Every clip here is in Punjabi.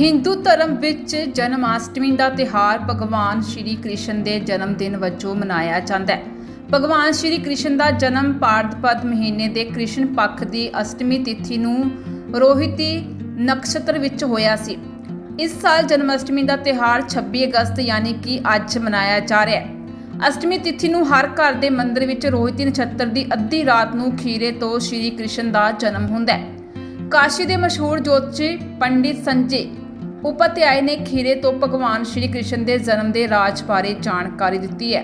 ਹਿੰਦੂ ਧਰਮ ਵਿੱਚ ਜਨਮ ਅਸ਼ਟਮੀ ਦਾ ਤਿਹਾਰ ਭਗਵਾਨ ਸ਼੍ਰੀ ਕ੍ਰਿਸ਼ਨ ਦੇ ਜਨਮ ਦਿਨ ਵਜੋਂ ਮਨਾਇਆ ਜਾਂਦਾ ਹੈ। ਭਗਵਾਨ ਸ਼੍ਰੀ ਕ੍ਰਿਸ਼ਨ ਦਾ ਜਨਮ ਪਾਰਦਪਦ ਮਹੀਨੇ ਦੇ ਕ੍ਰਿਸ਼ਨ ਪੱਖ ਦੀ ਅਸ਼ਟਮੀ ਤਿਥੀ ਨੂੰ ਰੋਹਿਤੀ ਨਕਸ਼ਤਰ ਵਿੱਚ ਹੋਇਆ ਸੀ। ਇਸ ਸਾਲ ਜਨਮ ਅਸ਼ਟਮੀ ਦਾ ਤਿਹਾਰ 26 ਅਗਸਤ ਯਾਨੀ ਕਿ ਅੱਜ ਮਨਾਇਆ ਜਾ ਰਿਹਾ ਹੈ। ਅਸ਼ਟਮੀ ਤਿਥੀ ਨੂੰ ਹਰ ਘਰ ਦੇ ਮੰਦਿਰ ਵਿੱਚ ਰੋਹਿਤੀ ਨਛੱਤਰ ਦੀ ਅੱਧੀ ਰਾਤ ਨੂੰ ਖੀਰੇ ਤੋਂ ਸ਼੍ਰੀ ਕ੍ਰਿਸ਼ਨ ਦਾ ਜਨਮ ਹੁੰਦਾ ਹੈ। ਕਾਸ਼ੀ ਦੇ ਮਸ਼ਹੂਰ ਜੋਤਸ਼ੀ ਪੰਡਿਤ ਸੰਜੇ ਉਪਤਿਆਏ ਨੇ ਖੀਰੇ ਤੋਂ ਭਗਵਾਨ ਸ਼੍ਰੀ ਕ੍ਰਿਸ਼ਨ ਦੇ ਜਨਮ ਦੇ ਰਾਜ ਬਾਰੇ ਜਾਣਕਾਰੀ ਦਿੱਤੀ ਹੈ।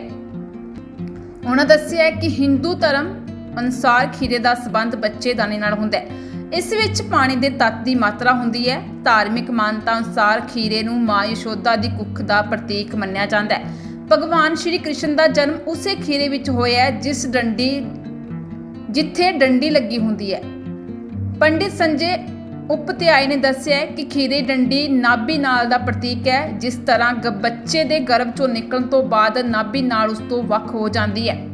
ਉਹਨਾਂ ਦੱਸਿਆ ਕਿ ਹਿੰਦੂ ਧਰਮ ਅਨੁਸਾਰ ਖੀਰੇ ਦਾ ਸਬੰਧ ਬੱਚੇਦਾਨੀ ਨਾਲ ਹੁੰਦਾ ਹੈ। ਇਸ ਵਿੱਚ ਪਾਣੀ ਦੇ ਤੱਤ ਦੀ ਮਾਤਰਾ ਹੁੰਦੀ ਹੈ। ਧਾਰਮਿਕ ਮਾਨਤਾ ਅਨੁਸਾਰ ਖੀਰੇ ਨੂੰ ਮਾਂ ਯਸ਼ੋਦਾ ਦੀ ਕੁੱਖ ਦਾ ਪ੍ਰਤੀਕ ਮੰਨਿਆ ਜਾਂਦਾ ਹੈ। ਭਗਵਾਨ ਸ਼੍ਰੀ ਕ੍ਰਿਸ਼ਨ ਦਾ ਜਨਮ ਉਸੇ ਖੀਰੇ ਵਿੱਚ ਹੋਇਆ ਜਿਸ ਡੰਡੀ ਜਿੱਥੇ ਡੰਡੀ ਲੱਗੀ ਹੁੰਦੀ ਹੈ। ਪੰਡਿਤ ਸੰਜੇ ਉਪ ਉਪਧਿਆਏ ਨੇ ਦੱਸਿਆ ਕਿ ਖੀਰੇ ਡੰਡੀ ਨਾਭੀ ਨਾਲ ਦਾ ਪ੍ਰਤੀਕ ਹੈ, ਜਿਸ ਤਰ੍ਹਾਂ ਗ- ਬੱਚੇ ਦੇ ਗਰਭ ਚੋਂ ਨਿਕਲਣ ਤੋਂ ਬਾਅਦ ਨਾਭੀ ਨਾਲ ਉਸ ਤੋਂ ਵੱਖ ਹੋ ਜਾਂਦੀ ਹੈ।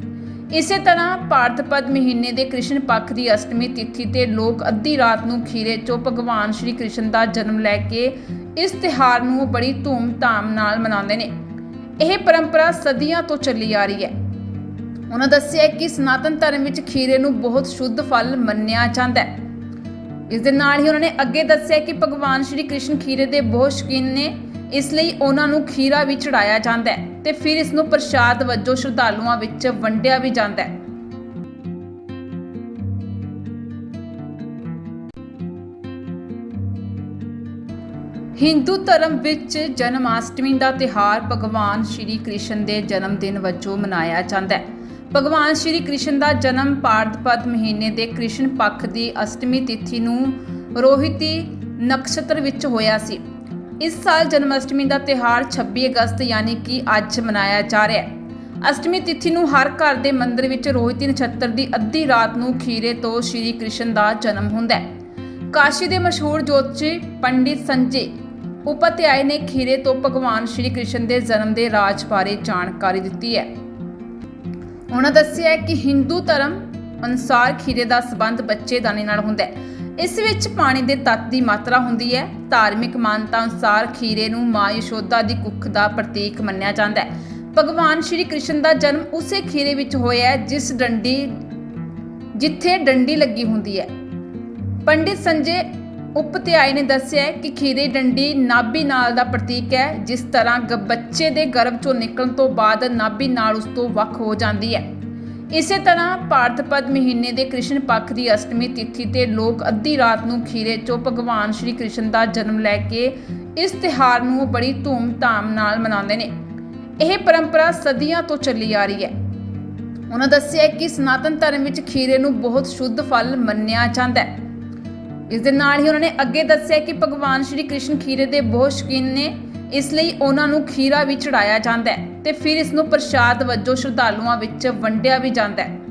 ਇਸੇ ਤਰ੍ਹਾਂ ਭਾਰਤ ਪਦ ਮਹੀਨੇ ਦੇ ਕ੍ਰਿਸ਼ਨ ਪੱਖ ਦੀ ਅਸ਼ਟਮੀ ਤਿਥੀ ਤੇ ਲੋਕ ਅੱਧੀ ਰਾਤ ਨੂੰ ਖੀਰੇ ਚੋਂ ਭਗਵਾਨ ਸ਼੍ਰੀ ਕ੍ਰਿਸ਼ਨ ਦਾ ਜਨਮ ਲੈ ਕੇ ਇਸ ਤਿਹਾਰ ਨੂੰ ਬੜੀ ਧੂਮ-ਧਾਮ ਨਾਲ ਮਨਾਉਂਦੇ ਨੇ। ਇਹ ਪਰੰਪਰਾ ਸਦੀਆਂ ਤੋਂ ਚੱਲੀ ਆ ਰਹੀ ਹੈ। ਉਹਨਾਂ ਦੱਸਿਆ ਕਿ ਸਨਾਤਨ ਧਰਮ ਵਿੱਚ ਖੀਰੇ ਨੂੰ ਬਹੁਤ ਸ਼ੁੱਧ ਫਲ ਮੰਨਿਆ ਜਾਂਦਾ ਹੈ। ਇਸ ਦੇ ਨਾਲ ਹੀ ਉਹਨਾਂ ਨੇ ਅੱਗੇ ਦੱਸਿਆ ਕਿ ਭਗਵਾਨ ਸ਼੍ਰੀ ਕ੍ਰਿਸ਼ਨ ਖੀਰੇ ਦੇ ਬਹੁਤ ਸ਼ੌਕੀਨ ਨੇ, ਇਸ ਲਈ ਉਹਨਾਂ ਨੂੰ ਖੀਰਾ ਵੀ ਚੜਾਇਆ ਜਾਂਦਾ ਹੈ ਤੇ ਫਿਰ ਇਸ ਨੂੰ ਪ੍ਰਸ਼ਾਦ ਵਜੋਂ ਸ਼ਰਧਾਲੂਆਂ ਵਿੱਚ ਵੰਡਿਆ ਵੀ ਜਾਂਦਾ ਹੈ। ਹਿੰਦੂ ਧਰਮ ਵਿੱਚ ਜਨਮ ਅਸ਼ਟਮੀ ਦਾ ਤਿਹਾਰ ਭਗਵਾਨ ਸ਼੍ਰੀ ਕ੍ਰਿਸ਼ਨ ਦੇ ਜਨਮ ਦਿਨ ਵਜੋਂ ਮਨਾਇਆ ਜਾਂਦਾ ਹੈ। ਭਗਵਾਨ ਸ਼੍ਰੀ ਕ੍ਰਿਸ਼ਨ ਦਾ ਜਨਮ ਪਾਰਦਪਦ ਮਹੀਨੇ ਦੇ ਕ੍ਰਿਸ਼ਨ ਪੱਖ ਦੀ ਅਸ਼ਟਮੀ ਤਿਥੀ ਨੂੰ ਰੋਹਿਤੀ ਨਕਸ਼ਤਰ ਵਿੱਚ ਹੋਇਆ ਸੀ। ਇਸ ਸਾਲ ਜਨਮ ਅਸ਼ਟਮੀ ਦਾ ਤਿਹਾਰ 26 ਅਗਸਤ ਯਾਨੀ ਕਿ ਅੱਜ ਮਨਾਇਆ ਜਾ ਰਿਹਾ ਹੈ। ਅਸ਼ਟਮੀ ਤਿਥੀ ਨੂੰ ਹਰ ਘਰ ਦੇ ਮੰਦਿਰ ਵਿੱਚ ਰੋਹਿਤੀ ਨਛੱਤਰ ਦੀ ਅੱਧੀ ਰਾਤ ਨੂੰ ਖੀਰੇ ਤੋਂ ਸ਼੍ਰੀ ਕ੍ਰਿਸ਼ਨ ਦਾ ਜਨਮ ਹੁੰਦਾ ਹੈ। ਕਾਸ਼ੀ ਦੇ ਮਸ਼ਹੂਰ ਜੋਤਸ਼ੀ ਪੰਡਿਤ ਸੰਜੇ ਉਪਧਿਆਏ ਨੇ ਖੀਰੇ ਤੋਂ ਭਗਵਾਨ ਸ਼੍ਰੀ ਕ੍ਰਿਸ਼ਨ ਦੇ ਜਨਮ ਦੇ ਰਾਜ ਬਾਰੇ ਜਾਣਕਾਰੀ ਦਿੱਤੀ ਹੈ। ਉਹਨਾਂ ਦੱਸਿਆ ਕਿ ਹਿੰਦੂ ਧਰਮ ਅਨੁਸਾਰ ਖੀਰੇ ਦਾ ਸਬੰਧ ਬੱਚੇਦਾਨੀ ਨਾਲ ਹੁੰਦਾ ਹੈ। ਇਸ ਵਿੱਚ ਪਾਣੀ ਦੇ ਤੱਤ ਦੀ ਮਾਤਰਾ ਹੁੰਦੀ ਹੈ। ਧਾਰਮਿਕ ਮਾਨਤਾ ਅਨੁਸਾਰ ਖੀਰੇ ਨੂੰ ਮਾਂ ਯਸ਼ੋਦਾ ਦੀ ਕੁੱਖ ਦਾ ਪ੍ਰਤੀਕ ਮੰਨਿਆ ਜਾਂਦਾ ਹੈ। ਭਗਵਾਨ ਸ਼੍ਰੀ ਕ੍ਰਿਸ਼ਨ ਦਾ ਜਨਮ ਉਸੇ ਖੀਰੇ ਵਿੱਚ ਹੋਇਆ ਹੈ, ਜਿਸ ਡੰਡੀ ਜਿੱਥੇ ਡੰਡੀ ਲੱਗੀ ਹੁੰਦੀ ਹੈ। ਪੰਡਿਤ ਸੰਜੇ ਉਪ ਉਪਧਿਆਏ ਨੇ ਦੱਸਿਆ ਕਿ ਖੀਰੇ ਡੰਡੀ ਨਾਭੀ ਨਾਲ ਦਾ ਪ੍ਰਤੀਕ ਹੈ, ਜਿਸ ਤਰ੍ਹਾਂ ਗ- ਬੱਚੇ ਦੇ ਗਰਭ ਚੋਂ ਨਿਕਲਣ ਤੋਂ ਬਾਅਦ ਨਾਭੀ ਨਾਲ ਉਸ ਤੋਂ ਵੱਖ ਹੋ ਜਾਂਦੀ ਹੈ। ਇਸੇ ਤਰ੍ਹਾਂ ਭਾਰਤ ਪਦ ਮਹੀਨੇ ਦੇ ਕ੍ਰਿਸ਼ਨ ਪੱਖ ਦੀ ਅਸ਼ਟਮੀ ਤਿਥੀ ਤੇ ਲੋਕ ਅੱਧੀ ਰਾਤ ਨੂੰ ਖੀਰੇ ਚੋਂ ਭਗਵਾਨ ਸ਼੍ਰੀ ਕ੍ਰਿਸ਼ਨ ਦਾ ਜਨਮ ਲੈ ਕੇ ਇਸ ਤਿਹਾਰ ਨੂੰ ਬੜੀ ਧੂਮ-ਧਾਮ ਨਾਲ ਮਨਾਉਂਦੇ ਨੇ। ਇਹ ਪਰੰਪਰਾ ਸਦੀਆਂ ਤੋਂ ਚੱਲੀ ਆ ਰਹੀ ਹੈ। ਉਹਨਾਂ ਦੱਸਿਆ ਕਿ ਸਨਾਤਨ ਧਰਮ ਵਿੱਚ ਖੀਰੇ ਨੂੰ ਬਹੁਤ ਸ਼ੁੱਧ ਫਲ ਮੰਨਿਆ ਜਾਂਦਾ ਹੈ। ਇਸ ਦੇ ਨਾਲ ਹੀ ਉਹਨਾਂ ਨੇ ਅੱਗੇ ਦੱਸਿਆ ਕਿ ਭਗਵਾਨ ਸ਼੍ਰੀ ਕ੍ਰਿਸ਼ਨ ਖੀਰੇ ਦੇ ਬਹੁਤ ਸ਼ੌਕੀਨ ਨੇ, ਇਸ ਲਈ ਉਹਨਾਂ ਨੂੰ ਖੀਰਾ ਵੀ ਚੜਾਇਆ ਜਾਂਦਾ ਹੈ ਤੇ ਫਿਰ ਇਸ ਨੂੰ ਪ੍ਰਸ਼ਾਦ ਵਜੋਂ ਸ਼ਰਧਾਲੂਆਂ ਵਿੱਚ ਵੰਡਿਆ ਵੀ ਜਾਂਦਾ ਹੈ।